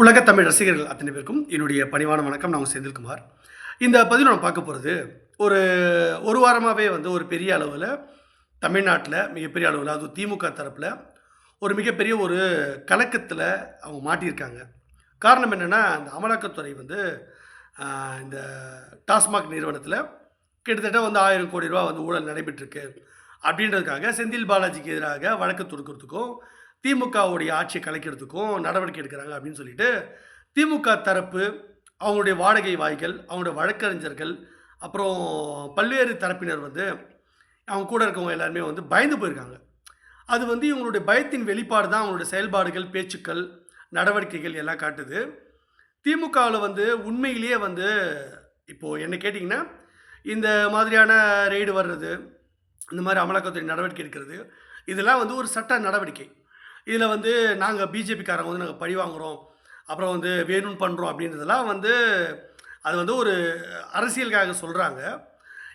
உலக தமிழ் ரசிகர்கள் அத்தனை பேருக்கும் என்னுடைய பணிவான வணக்கம். நான் செந்தில்குமார் இந்த பதில் நம்ம பார்க்க போகிறது ஒரு ஒரு வாரமாகவே வந்து ஒரு பெரிய அளவில் தமிழ்நாட்டில் மிகப்பெரிய அளவில் அது திமுக தரப்பில் ஒரு மிகப்பெரிய ஒரு கலக்கத்தில் அவங்க மாட்டியிருக்காங்க. காரணம் என்னென்னா இந்த அமலாக்கத்துறை வந்து இந்த டாஸ்மாக் நிறுவனத்தில் கிட்டத்தட்ட வந்து ஆயிரம் கோடி ரூபா வந்து ஊழல் நடைபெற்றிருக்கு. அப்படின்றதுக்காக செந்தில் பாலாஜிக்கு எதிராக வழக்கு தொடுக்கிறதுக்கும் திமுகவுடைய ஆட்சியை கலைக்கிறதுக்கும் நடவடிக்கை எடுக்கிறாங்க அப்படின்னு சொல்லிட்டு திமுக தரப்பு அவங்களுடைய வாடகை வாய்கள் அவங்களுடைய வழக்கறிஞர்கள் அப்புறம் பல்வேறு தரப்பினர் வந்து அவங்க கூட இருக்கவங்க எல்லாருமே வந்து பயந்து போயிருக்காங்க. அது வந்து இவங்களுடைய பயத்தின் வெளிப்பாடு தான் அவங்களுடைய செயல்பாடுகள் பேச்சுக்கள் நடவடிக்கைகள் எல்லாம் காட்டுது. திமுகவில் வந்து உண்மையிலேயே வந்து இப்போது என்ன கேட்டிங்கன்னா இந்த மாதிரியான ரெய்டு வர்றது இந்த மாதிரி அமலாக்கத்துறை நடவடிக்கை எடுக்கிறது இதெல்லாம் வந்து ஒரு சட்ட நடவடிக்கை. இதில் வந்து நாங்கள் பிஜேபிக்காரங்க வந்து நாங்கள் பழி வாங்குகிறோம் அப்புறம் வந்து வேணும்னு பண்ணுறோம் அப்படின்றதெல்லாம் வந்து அது வந்து ஒரு அரசியலுக்காக சொல்கிறாங்க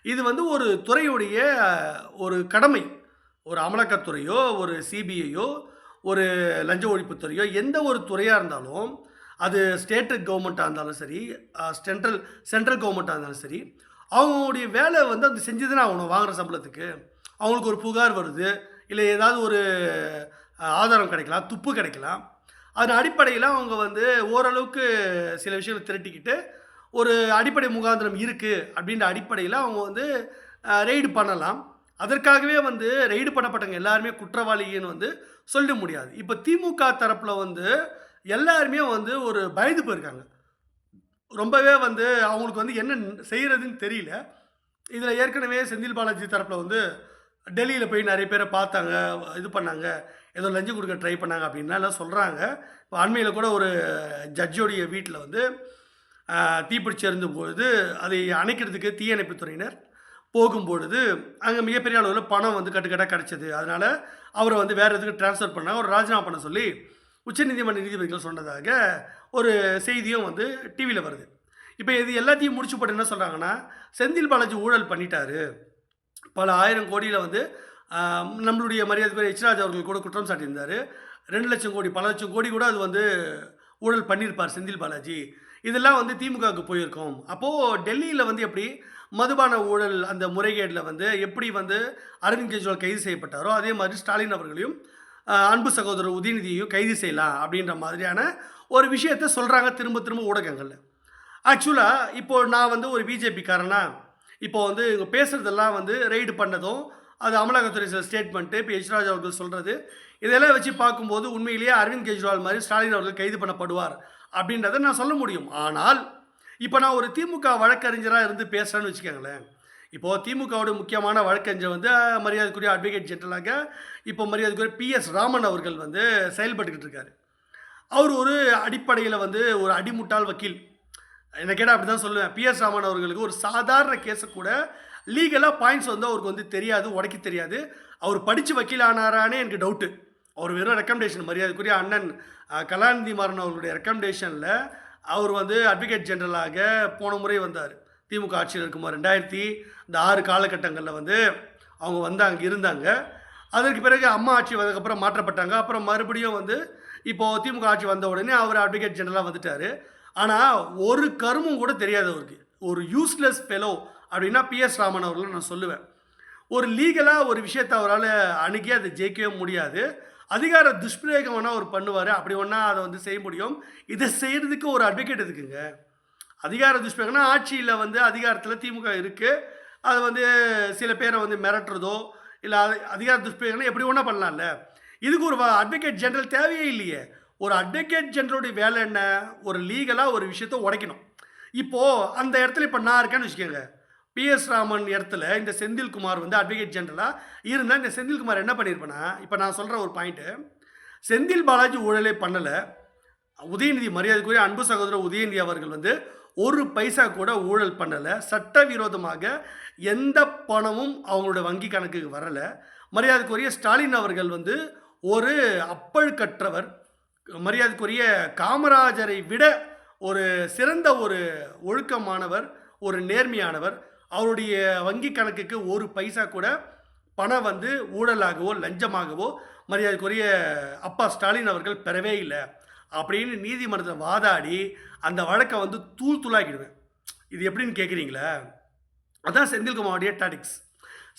இது வந்து ஒரு துறையுடைய ஒரு கடமை. ஒரு அமலாக்கத்துறையோ ஒரு சிபிஐயோ ஒரு லஞ்ச ஒழிப்புத்துறையோ எந்த ஒரு துறையாக இருந்தாலும் அது ஸ்டேட் கவர்மெண்ட்டாக இருந்தாலும் சரி சென்ட்ரல் சென்ட்ரல் கவர்மெண்ட்டாக இருந்தாலும் சரி அவங்களுடைய வேலை வந்து அது செஞ்சு தானே ஆகணும் வாங்குற சம்பளத்துக்கு. அவங்களுக்கு ஒரு புகார் வருது இல்லை ஏதாவது ஒரு ஆதாரம் கிடைக்கலாம் துப்பு கிடைக்கலாம். அதன் அடிப்படையில் அவங்க வந்து ஓரளவுக்கு சில விஷயங்களை திரட்டிக்கிட்டு ஒரு அடிப்படை முகாந்திரம் இருக்குது அப்படின்ற அடிப்படையில் அவங்க வந்து ரெய்டு பண்ணலாம். அதற்காகவே வந்து ரெய்டு பண்ணப்பட்டவங்க எல்லாருமே குற்றவாளின்னு வந்து சொல்ல முடியாது. இப்போ திமுக தரப்பில் வந்து எல்லாருமே வந்து ஒரு பயந்து போயிருக்காங்க. ரொம்பவே வந்து அவங்களுக்கு வந்து என்ன செய்கிறதுன்னு தெரியல. இதில் ஏற்கனவே செந்தில் பாலாஜி தரப்பில் வந்து டெல்லியில் போய் நிறைய பேரை பார்த்தாங்க இது பண்ணாங்க ஏதோ லஞ்சம் கொடுக்க ட்ரை பண்ணாங்க அப்படின்னா எல்லாம் சொல்கிறாங்க இப்போ அண்மையில் கூட ஒரு ஜட்ஜோடைய வீட்டில் வந்து தீப்பிடிச்சு இருந்தபொழுது அதை அணைக்கிறதுக்கு தீயணைப்புத்துறையினர் போகும்பொழுது அங்கே மிகப்பெரிய அளவில் பணம் வந்து கட்டுக்கட்டாக கிடச்சிது. அதனால் அவரை வந்து வேறு எதுக்கு ட்ரான்ஸ்ஃபர் பண்ணாங்க. ஒரு ராஜினாமா பண்ண சொல்லி உச்சநீதிமன்ற நீதிபதிகள் சொன்னதாக ஒரு செய்தியும் வந்து டிவியில் வருது. இப்போ இது எல்லாத்தையும் முடிச்சு போட்டு என்ன சொல்கிறாங்கன்னா செந்தில் பாலாஜி ஊழல் பண்ணிட்டாரு. பல ஆயிரம் கோடியில் வந்து நம்மளுடைய மரியாதைக்குரிய எச்ராஜ் அவர்கள் கூட குற்றம் சாட்டியிருந்தார். ரெண்டு லட்சம் கோடி பல லட்சம் கோடி கூட அது வந்து ஊழல் பண்ணியிருப்பார் செந்தில் பாலாஜி. இதெல்லாம் வந்து திமுகவுக்கு போயிருக்கோம். அப்போது டெல்லியில் வந்து எப்படி மதுபான ஊழல் அந்த முறைகேடில் வந்து எப்படி வந்து அரவிந்த் கெஜ்ரிவால் கைது செய்யப்பட்டாரோ அதே மாதிரி ஸ்டாலின் அவர்களையும் அன்பு சகோதரர் உதயநிதியையும் கைது செய்யலாம் அப்படின்ற மாதிரியான ஒரு விஷயத்த சொல்கிறாங்க திரும்ப திரும்ப ஊடகங்களில். ஆக்சுவலாக இப்போ நான் வந்து ஒரு பிஜேபிக்காரனா இப்போ வந்து இவங்க பேசுகிறதெல்லாம் வந்து ரெய்டு பண்ணதும் அது அமலாக்கத்துறை சில ஸ்டேட்மெண்ட்டு இப்போ யஷ்ராஜ் அவர்கள் சொல்கிறது இதெல்லாம் வச்சு பார்க்கும்போது உண்மையிலேயே அரவிந்த் கெஜ்ரிவால் மாதிரி ஸ்டாலின் அவர்கள் கைது பண்ணப்படுவார் அப்படின்றத நான் சொல்ல முடியும். ஆனால் இப்போ நான் ஒரு திமுக வழக்கறிஞராக இருந்து பேசுகிறேன்னு வச்சுக்கோங்களேன். இப்போது திமுகவோட முக்கியமான வழக்கறிஞர் வந்து மரியாதைக்குரிய அட்வொகேட் ஜெனரலாக இப்போ மரியாதைக்குரிய பிஎஸ் ராமன் அவர்கள் வந்து செயல்பட்டுக்கிட்டு இருக்காரு. அவர் ஒரு அடிப்படையில் வந்து ஒரு அடிமுட்டாள் வக்கீல். என்ன கேட்டால் அப்படி தான் சொல்லுவேன் பிஎஸ் ராமன் அவர்களுக்கு ஒரு சாதாரண கேஸை கூட லீகலாக பாயிண்ட்ஸ் வந்து அவருக்கு வந்து தெரியாது உடைக்க தெரியாது. அவர் படித்து வக்கீல் ஆனாரானே எனக்கு டவுட்டு அவர் வெறும் ரெக்கமெண்டேஷன் மரியாதைக்குரிய அண்ணன் கலாநிதி மாறன் அவர்களுடைய ரெக்கமெண்டேஷனில் அவர் வந்து அட்வொகேட் ஜெனரலாக போன முறை வந்தார். திமுக ஆட்சியில் இருக்குமா ரெண்டாயிரத்தி இந்த ஆறு காலகட்டங்களில் வந்து அவங்க வந்து அங்கே இருந்தாங்க. அதற்கு பிறகு அம்மா ஆட்சி வந்ததுக்கப்புறம் மாற்றப்பட்டாங்க. அப்புறம் மறுபடியும் வந்து இப்போது திமுக ஆட்சி வந்த உடனே அவர் அட்வொகேட் ஜெனரலாக வந்துட்டார். ஆனால் ஒரு கருமும் கூட தெரியாது அவருக்கு. ஒரு யூஸ்லெஸ் ஃபெலோ அப்படின்னா பிஎஸ் ராமன் அவர்கள் நான் சொல்லுவேன். ஒரு லீகலாக ஒரு விஷயத்தை அவரால் அணுகி அதை ஜெயிக்கவே முடியாது. அதிகார துஷ்பிரயோகம் வேணால் அவர் பண்ணுவார். அப்படி ஒன்றா அதை வந்து செய்ய முடியும். இதை செய்கிறதுக்கு ஒரு அட்வொகேட் இருக்குங்க அதிகார துஷ்பிரயோகம்னா ஆட்சியில் வந்து அதிகாரத்தில் திமுக இருக்குது அது வந்து சில பேரை வந்து மிரட்டுறதோ இல்லை அதிகார துஷ்பிரயோகம்னா எப்படி ஒன்றா பண்ணலாம்ல? இதுக்கு ஒரு அட்வொகேட் ஜெனரல் தேவையே இல்லையே. ஒரு அட்வொகேட் ஜெனரலுடைய வேலை என்ன? ஒரு லீகலாக ஒரு விஷயத்தை உடைக்கணும். இப்போது அந்த இடத்துல இப்போ நான் இருக்கேன்னு வச்சுக்கோங்க. பிஎஸ் ராமன் இடத்துல இந்த செந்தில்குமார் வந்து அட்வொகேட் ஜெனரலாக இருந்தால் இந்த செந்தில்குமார் என்ன பண்ணியிருப்பேன்னா இப்போ நான் சொல்கிற ஒரு பாயிண்ட்டு செந்தில் பாலாஜி ஊழலே பண்ணலை. உதயநிதி மரியாதைக்குரிய அன்பு சகோதரர் உதயநிதி அவர்கள் வந்து ஒரு பைசா கூட ஊழல் பண்ணலை. சட்டவிரோதமாக எந்த பணமும் அவங்களோட வங்கி கணக்குக்கு வரலை. மரியாதைக்குரிய ஸ்டாலின் அவர்கள் வந்து ஒரு அப்பழுக்கற்றவர் மரியாதைக்குரிய காமராஜரை விட ஒரு சிறந்த ஒரு ஒழுக்கமானவர் ஒரு நேர்மையானவர். அவருடைய வங்கி கணக்குக்கு ஒரு பைசா கூட பணம் வந்து ஊழலாகவோ லஞ்சமாகவோ மரியாதைக்குரிய அப்பா ஸ்டாலின் அவர்கள் பெறவே இல்லை. அப்படின்னு நீதிமன்றத்தில் வாதாடி அந்த வழக்கை வந்து தூள் தூளாக்கிடுவேன். இது எப்படின்னு கேட்குறீங்களா அதான் செந்தில்குமாரோடைய டாடிக்ஸ்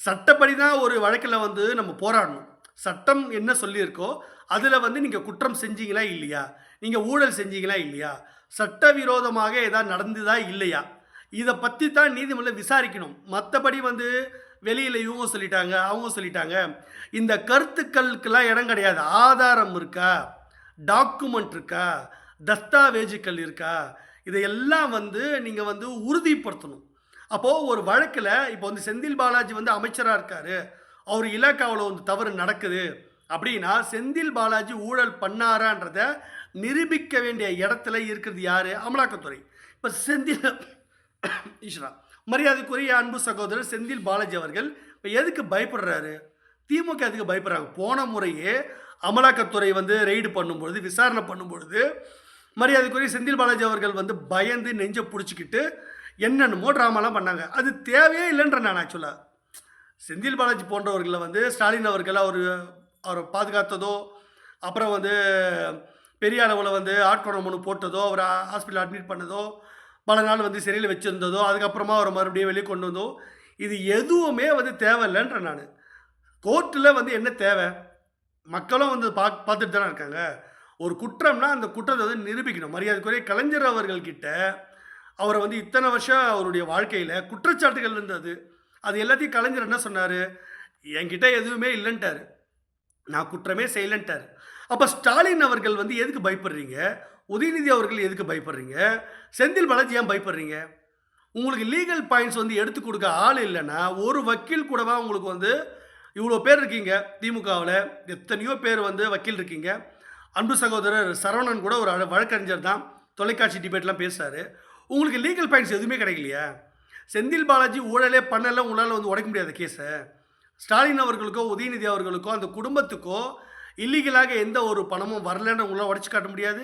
சட்டப்படி தான் ஒரு வழக்கில் வந்து நம்ம போராடணும். சட்டம் என்ன சொல்லியிருக்கோ அதில் வந்து நீங்கள் குற்றம் செஞ்சீங்களா இல்லையா? நீங்கள் ஊழல் செஞ்சீங்களா இல்லையா? சட்டவிரோதமாக ஏதாவது நடந்துதா இல்லையா? இதை பற்றி தான் நீதிமன்றம் விசாரிக்கணும். மற்றபடி வந்து வெளியில் இவங்க சொல்லிட்டாங்க அவங்க சொல்லிட்டாங்க. இந்த கருத்துக்களுக்கெல்லாம் இடம் கிடையாது. ஆதாரம் இருக்கா? டாக்குமெண்ட் இருக்கா? தஸ்தாவேஜுக்கள் இருக்கா? இதையெல்லாம் வந்து நீங்கள் வந்து உறுதிப்படுத்தணும். அப்போது ஒரு வழக்கில் இப்போ வந்து செந்தில் பாலாஜி வந்து அமைச்சராக இருக்கார். அவர் இலாக்காவில் வந்து தவறு நடக்குது. அப்படின்னா செந்தில் பாலாஜி ஊழல் பண்ணாரான்றத நிரூபிக்க வேண்டிய இடத்துல இருக்கிறது யார்? அமலாக்கத்துறை. இப்போ செந்தில் ஈஸ்வரா மரியாதைக்குரிய அன்பு சகோதரர் செந்தில் பாலாஜி அவர்கள் இப்போ எதுக்கு பயப்படுறாரு? திமுக எதுக்கு பயப்படுறாங்க? போன முறையே அமலாக்கத்துறை வந்து ரெய்டு பண்ணும்பொழுது விசாரணை பண்ணும்பொழுது மரியாதைக்குரிய செந்தில் பாலாஜி அவர்கள் வந்து பயந்து நெஞ்சை பிடிச்சிக்கிட்டு என்னென்னமோ ட்ராமாலாம் பண்ணாங்க. அது தேவையே இல்லைன்ற நான் ஆக்சுவலாக செந்தில் பாலாஜி போன்றவர்களை வந்து ஸ்டாலின் அவர்கள் அவர் அவரை பாதுகாத்ததோ அப்புறம் வந்து பெரிய அளவில் வந்து ஆட்கொணம் ஒன்று போட்டதோ அவரை ஹாஸ்பிட்டல் அட்மிட் பண்ணதோ பல நாள் வந்து சிறையில் வச்சுருந்ததோ அதுக்கப்புறமா அவரை மறுபடியும் வெளியே கொண்டு வந்தோ இது எதுவுமே வந்து தேவையில்லைன்ற நான். கோர்ட்டில் வந்து என்ன தேவை? மக்களும் வந்து பா பார்த்துட்டு தானே இருக்காங்க. ஒரு குற்றம்னா அந்த குற்றத்தை வந்து நிரூபிக்கணும். மரியாதைக்குரிய கலைஞர் அவர்கள்கிட்ட அவரை வந்து இத்தனை வருஷம் அவருடைய வாழ்க்கையில் குற்றச்சாட்டுகள் இருந்தது. அது எல்லாத்தையும் கலைஞர் என்ன சொன்னார்? என்கிட்ட எதுவுமே இல்லைன்ட்டார். நான் குற்றமே செய்யலன்ட்டார். அப்போ ஸ்டாலின் அவர்கள் வந்து எதுக்கு பயப்படுறீங்க? உதயநிதி அவர்கள் எதுக்கு பயப்படுறீங்க? செந்தில் பாலாஜி ஏன் பயப்படுறீங்க? உங்களுக்கு லீகல் பாயிண்ட்ஸ் வந்து எடுத்து கொடுக்க ஆள் இல்லைன்னா ஒரு வக்கீல் கூடவா உங்களுக்கு வந்து இவ்வளோ பேர் இருக்கீங்க? திமுகவில் எத்தனையோ பேர் வந்து வக்கீல் இருக்கீங்க. அன்பு சகோதரர் சரவணன் கூட ஒரு வழக்கறிஞர் தான். தொலைக்காட்சி டிபேட்லாம் பேசுகிறாரு உங்களுக்கு லீகல் பாயிண்ட்ஸ் எதுவுமே கிடைக்கலையா? செந்தில் பாலாஜி ஊழலே பண்ணல உங்களால் வந்து உடைக்க முடியாத கேஸை ஸ்டாலின் அவர்களுக்கோ உதயநிதி அவர்களுக்கோ அந்த குடும்பத்துக்கோ இல்லீகலாக எந்த ஒரு பணமும் வரலன்னு உங்களால் உடச்சி காட்ட முடியாது?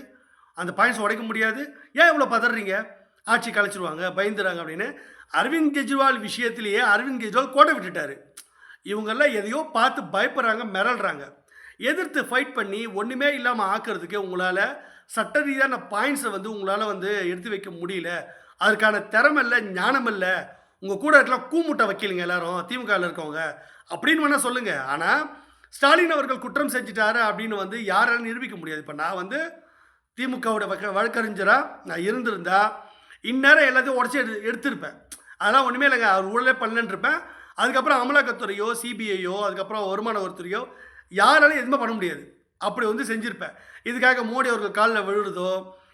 அந்த பாயிண்ட்ஸ் உடைக்க முடியாது? ஏன் இவ்வளோ பதறீங்க? ஆட்சி கலைச்சிருவாங்க பயந்துறாங்க அப்படின்னு அரவிந்த் கெஜ்ரிவால் விஷயத்திலேயே அரவிந்த் கெஜ்ரிவால் கோட்டை விட்டுட்டாரு. இவங்கெல்லாம் எதையோ பார்த்து பயப்படுறாங்க மிரள்றாங்க. எதிர்த்து ஃபைட் பண்ணி ஒன்றுமே இல்லாமல் ஆக்கிறதுக்கு உங்களால் சட்ட ரீதியான பாயிண்ட்ஸை வந்து உங்களால் வந்து எடுத்து வைக்க முடியல. அதுக்கான திறமல்ல ஞானம் இல்லை. உங்கள் கூட இருக்கலாம் கூமுட்டை வக்கீலுங்க எல்லாரும் திமுகவில் இருக்கவங்க அப்படின்னு வேணால் சொல்லுங்கள் ஆனால் ஸ்டாலின் அவர்கள் குற்றம் செஞ்சிட்டாரு அப்படின்னு வந்து யாராலும் நிரூபிக்க முடியாது. இப்போ நான் வந்து திமுகவோட வழக்க வழக்கறிஞராக நான் இருந்திருந்தா இந்நேரம் எல்லாத்தையும் உடச்சி எடு எடுத்திருப்பேன். அதெல்லாம் ஒன்றுமே இல்லைங்க. அவர் ஊழலே பண்ணலன்னு இருப்பேன். அதுக்கப்புறம் அமலாக்கத்துறையோ சிபிஐயோ அதுக்கப்புறம் வருமான வரித்துறையோ யாராலையும் எதுவுமே பண்ண முடியாது. அப்படி வந்து செஞ்சுருப்பேன். இதுக்காக மோடி அவர்கள் காலில் விழுறதோ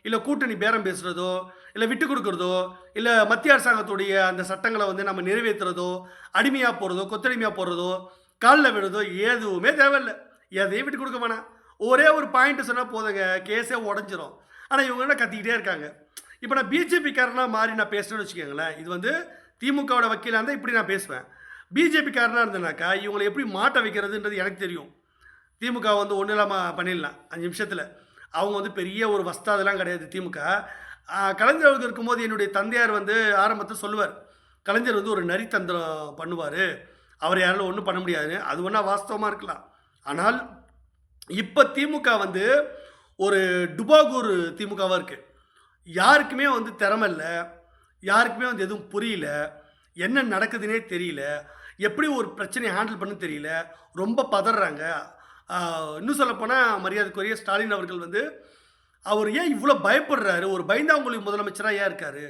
இல்லை கூட்டணி பேரம் பேசுகிறதோ இல்லை விட்டு கொடுக்குறதோ இல்லை மத்திய அரசாங்கத்துடைய அந்த சட்டங்களை வந்து நம்ம நிறைவேற்றுறதோ அடிமையாக போகிறதோ கொத்தடிமையாக போடுறதோ காலில் விடுறதோ எதுவுமே தேவையில்லை. எதையும் விட்டு கொடுக்க வேணாம். ஒரே ஒரு பாயிண்ட் சொன்னால் போதுங்க. கேஸே உடஞ்சிரும். ஆனால் இவங்க என்ன கத்திக்கிட்டே இருக்காங்க? இப்போ நான் பிஜேபிக்காரனாக மாறி நான் பேசுகிறேன்னு வச்சுக்கோங்களேன். இது வந்து திமுகவோட வக்கீலாக இருந்தால் இப்படி நான் பேசுவேன். பிஜேபிக்காரனாக இருந்தேனாக்கா இவங்களை எப்படி மாட்ட வைக்கிறதுன்றது எனக்கு தெரியும். திமுக வந்து ஒன்றும் இல்லாமல் பண்ணிடலாம். அஞ்சு நிமிஷத்தில். அவங்க வந்து பெரிய ஒரு வஸ்தாதெல்லாம் கிடையாது திமுக. கலைஞர் அவர்கள் இருக்கும்போது என்னுடைய தந்தையார் வந்து ஆரம்பத்தில் சொல்லுவார் கலைஞர் வந்து ஒரு நரித்தந்திரம் பண்ணுவார். அவர் யாராலும் ஒன்றும் பண்ண முடியாதுன்னு அது ஒன்றா வாஸ்தவமாக இருக்கலாம். ஆனால் இப்போ திமுக வந்து ஒரு டுபாகூர் திமுகவாக இருக்குது யாருக்குமே வந்து திறமை இல்லை. யாருக்குமே வந்து எதுவும் புரியல. என்ன நடக்குதுன்னே தெரியல. எப்படி ஒரு பிரச்சனையை ஹேண்டில் பண்ண தெரியல. ரொம்ப பதறாங்க. இன்னும் சொல்லப்போனால் மரியாதைக்குரிய ஸ்டாலின் அவர்கள் வந்து அவர் ஏன் இவ்வளோ பயப்படுறாரு? ஒரு பயந்தாங்குழி முதலமைச்சராக ஏன் இருக்காரு?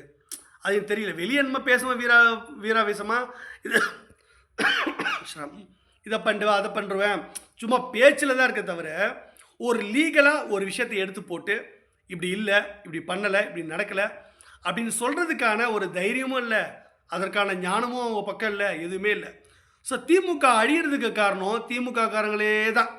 அது எனக்கு தெரியல. வெளியே நம்ம பேசுவோம் வீரா வீராவேசமாக இது இதை பண்ணுவேன் அதை பண்ணுவேன் சும்மா பேச்சில் தான் இருக்க தவிர ஒரு லீகலாக ஒரு விஷயத்தை எடுத்து போட்டு இப்படி இல்லை இப்படி பண்ணலை இப்படி நடக்கலை அப்படின்னு சொல்கிறதுக்கான ஒரு தைரியமும் இல்லை. அதற்கான ஞானமும் அவங்க பக்கம் இல்லை எதுவுமே இல்லை. ஸோ திமுக அழியிறதுக்கு காரணம் திமுக காரங்களே தான்.